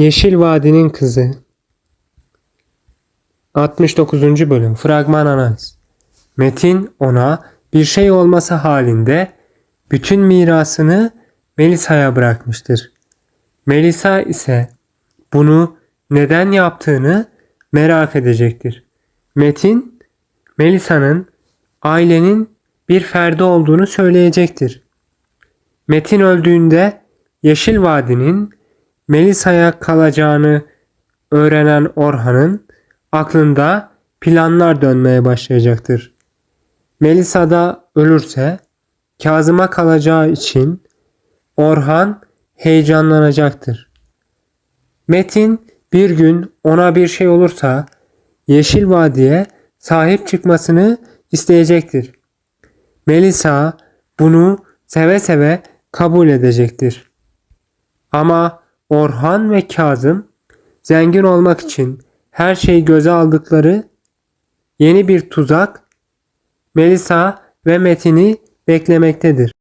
Yeşil Vadinin Kızı 69. Bölüm Fragman Analiz Metin ona bir şey olması halinde bütün mirasını Melisa'ya bırakmıştır. Melisa ise bunu neden yaptığını merak edecektir. Metin, Melisa'nın ailenin bir ferdi olduğunu söyleyecektir. Metin öldüğünde Yeşil Vadi'nin Melisa'ya kalacağını öğrenen Orhan'ın aklında planlar dönmeye başlayacaktır. Melisa da ölürse Kazım'a kalacağı için Orhan heyecanlanacaktır. Metin bir gün ona bir şey olursa Yeşil Vadi'ye sahip çıkmasını isteyecektir. Melisa bunu seve seve kabul edecektir. Ama Orhan ve Kazım zengin olmak için her şeyi göze aldıkları yeni bir tuzak Melisa ve Metin'i beklemektedir.